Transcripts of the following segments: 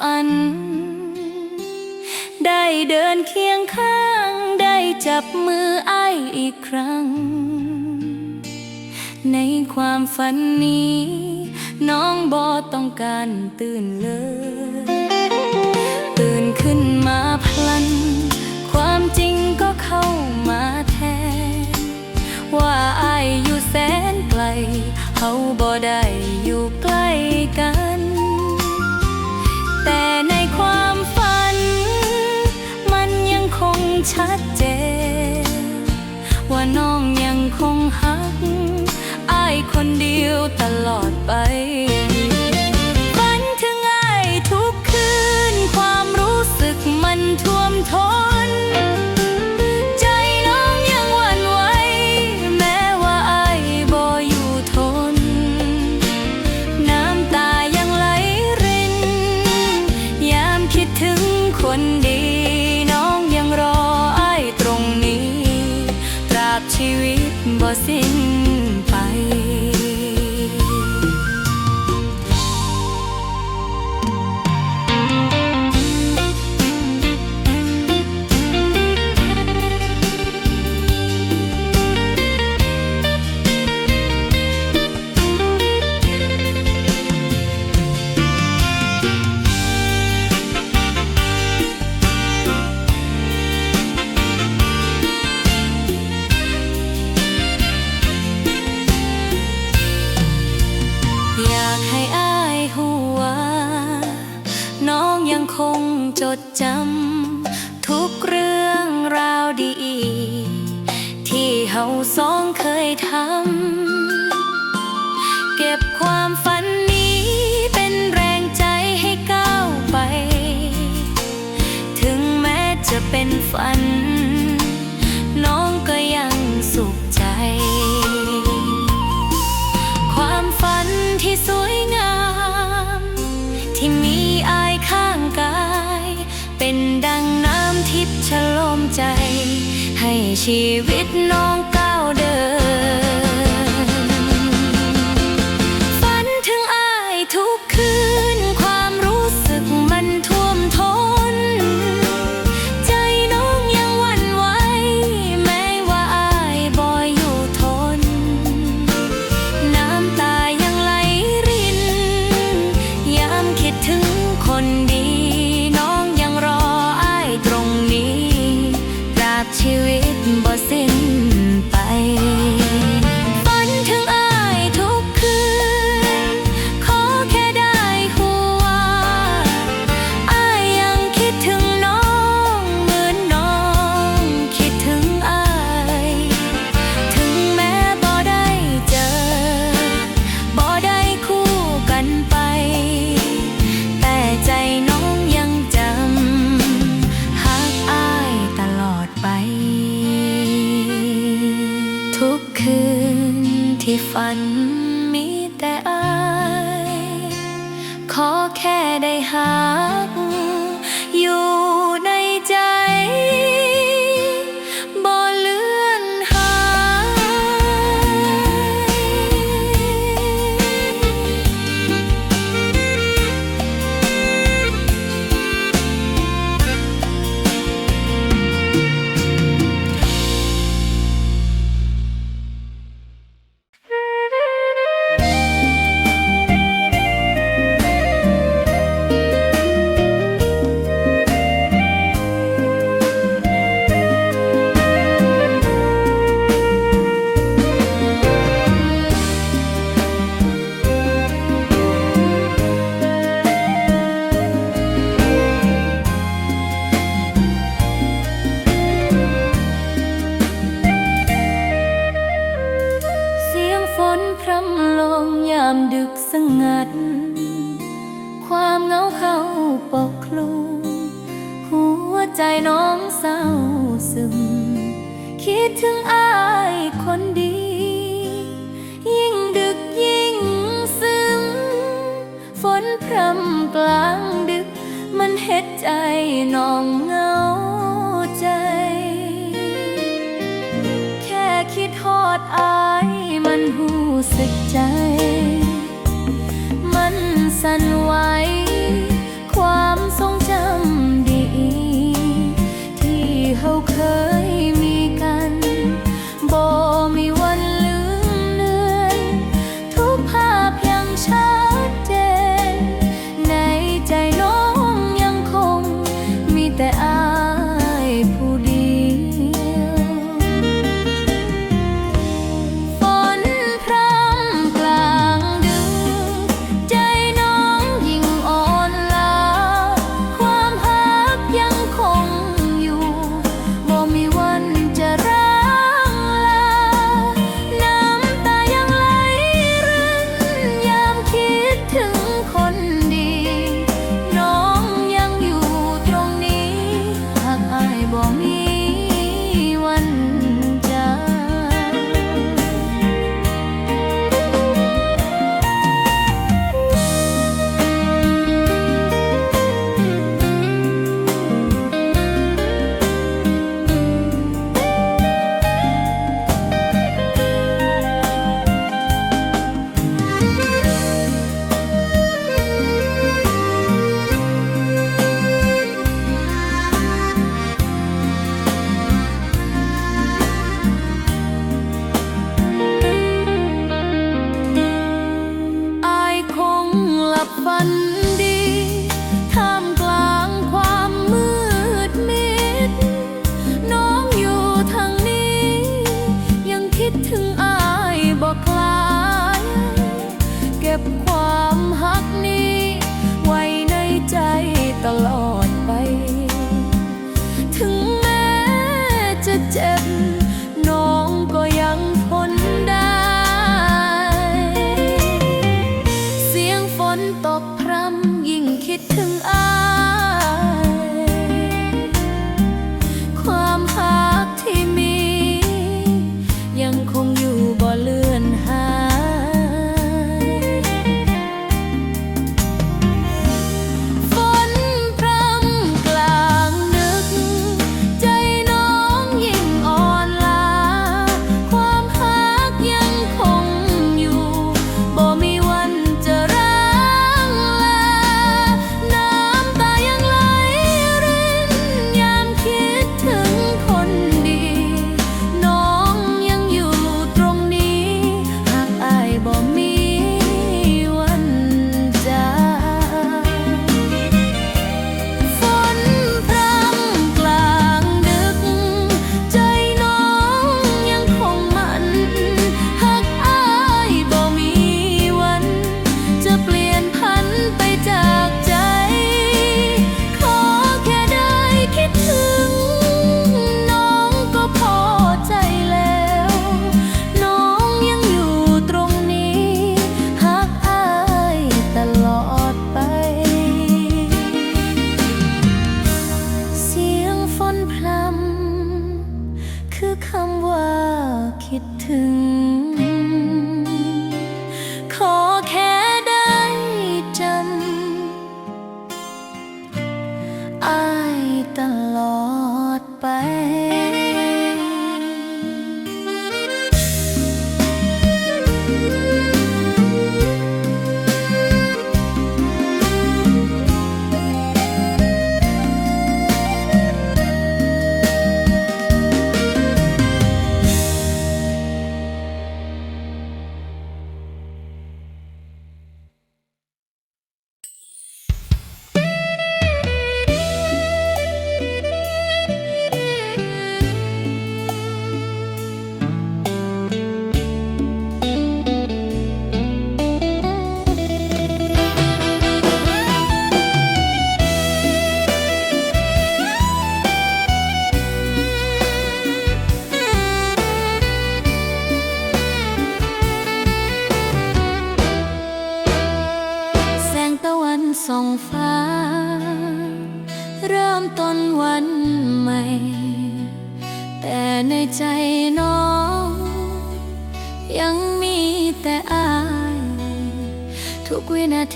ฝัน ได้เดินเคียงข้าง ได้จับมือไอ้อีกครั้ง ในความฝันนี้ น้องบอต้องการตื่นเลย ตื่นขึ้นมาพลัน ความจริงก็เข้ามาแทน ว่าอายอยู่แสนไกลเฮาบ่ได้ ลอดไปฝันถึงอายทุกคืน ความรู้สึกมันท่วมท้น ใจน้องยังหวั่นไหวแม้ว่าไอายบ่อยู่ทน น้ำตายังไหลริน ยามคิดถึงคนดี น้องยังรอไอายตรงนี้ ตราบชีวิตบ่สิ้น ใจน้องเศร้าซึม คิดถึงอายคนดี ยิ่งดึกยิ่งซึม ฝนพรำกลางดึก มันเฮ็ดใจน้องเงาใจ แค่คิดทอดอายมันหูสึกใจ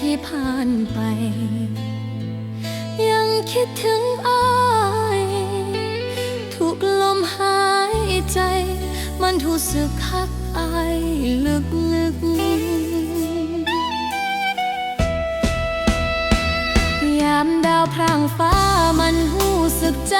ที่ผ่านไป ยังคิดถึงอ้ายทุกลมหายใจ มันถูกสึกคักอายลึกลึกยามดาวพรางฟ้ามันหูสึกใจ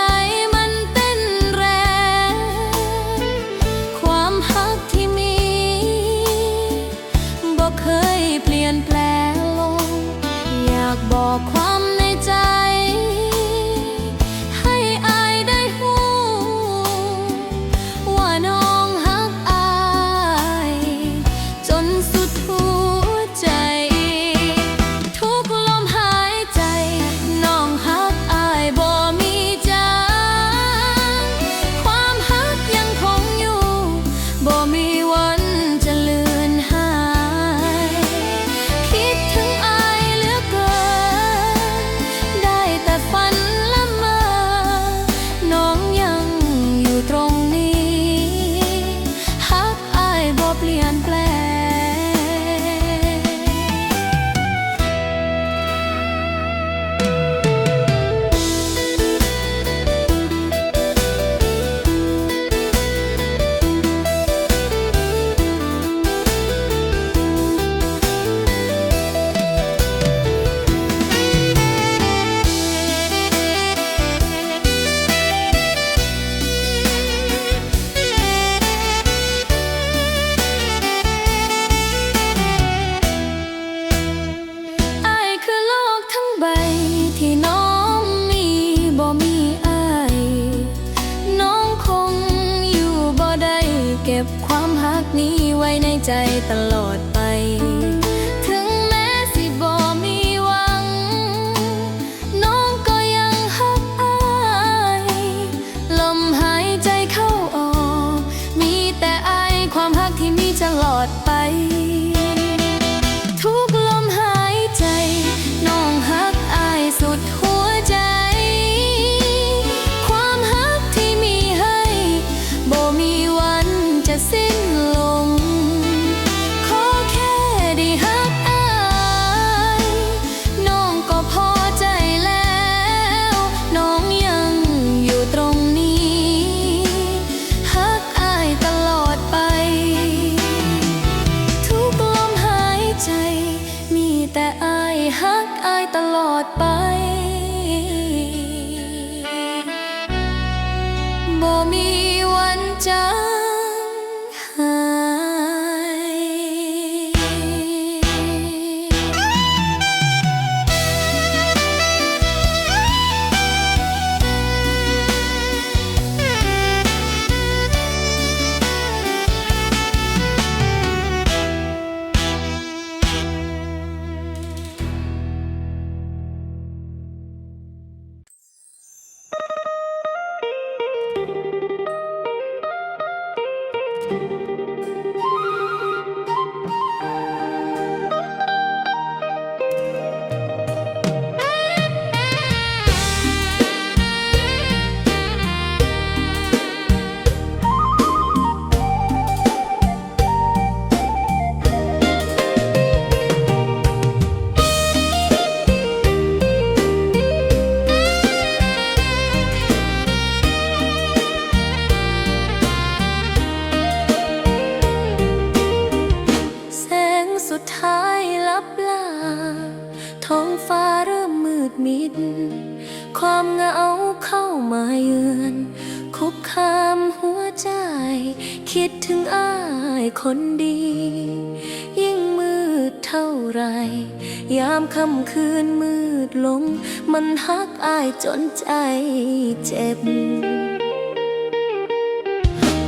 เจ็บ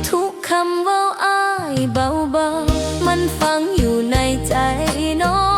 ทุกคำว่าอายเบาๆ มันฟังอยู่ในใจน้อง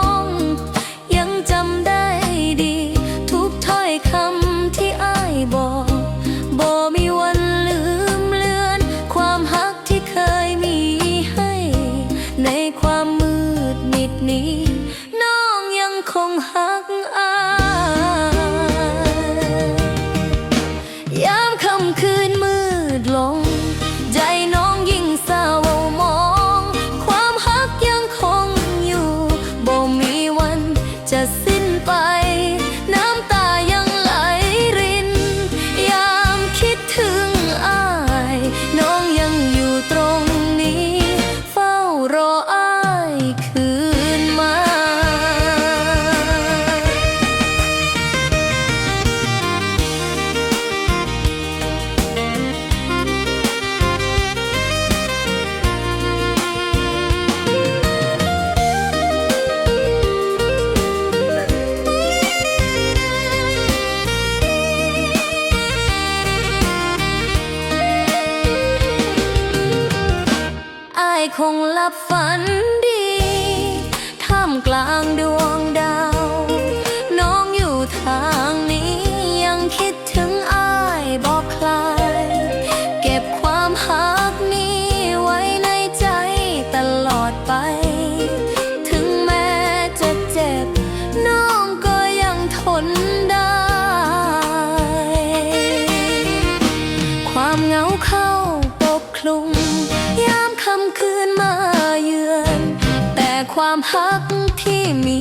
ความฮักที่มี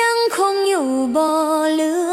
ยังคงอยู่บ่ลืม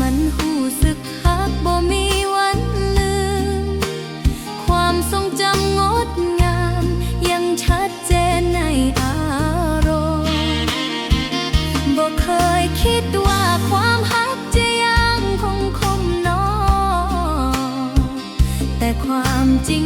มันหูสึกหักบ่มีวันลืม ความทรงจำงดงาม ยังชัดเจนในอารมณ์บ่เคยคิดว่าความหักจะยังคงคมนอแต่ความจริง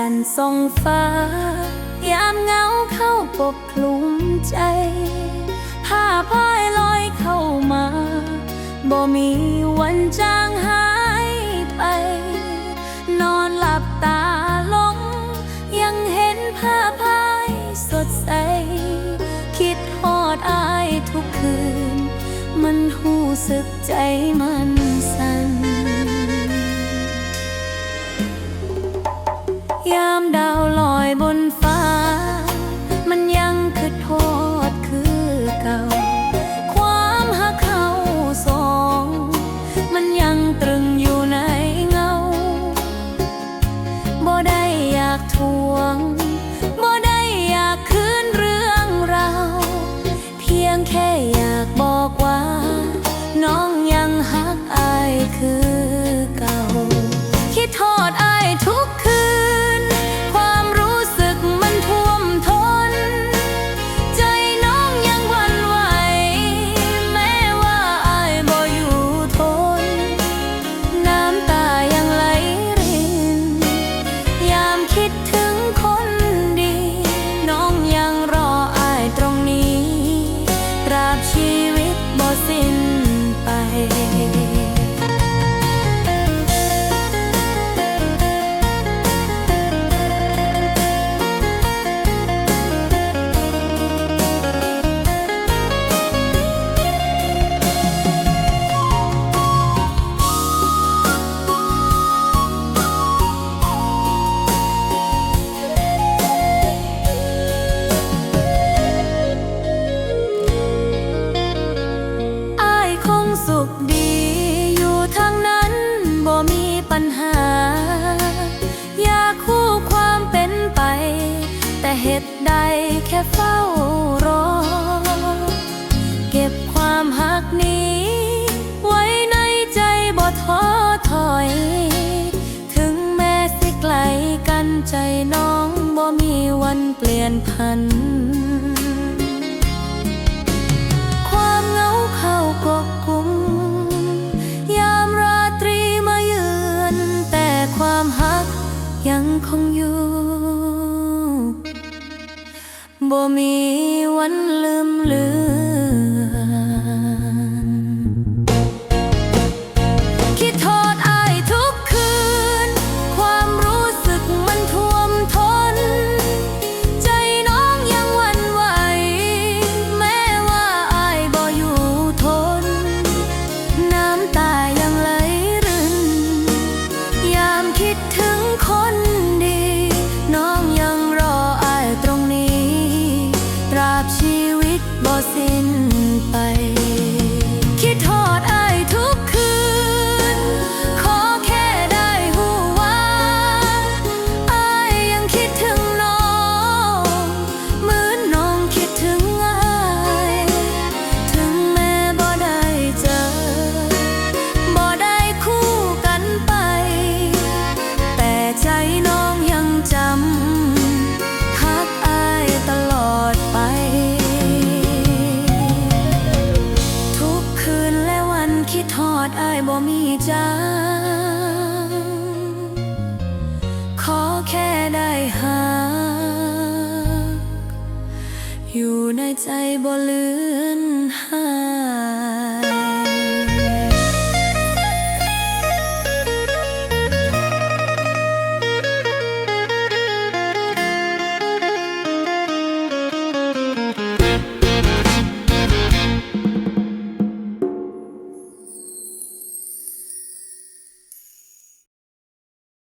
จันทร์ส่งฟ้า ยามเงาเข้าปกคลุมใจผ้าพ้อยลอยเข้ามาบ่มีวันจางหายไป นอนหลับตาลง ยังเห็นผ้าพายสดใส คิดทอดอายทุกคืน มันหูสึกใจมัน cam đào lòi bôn phá. งอยู่บ่มีวันลืมเลือน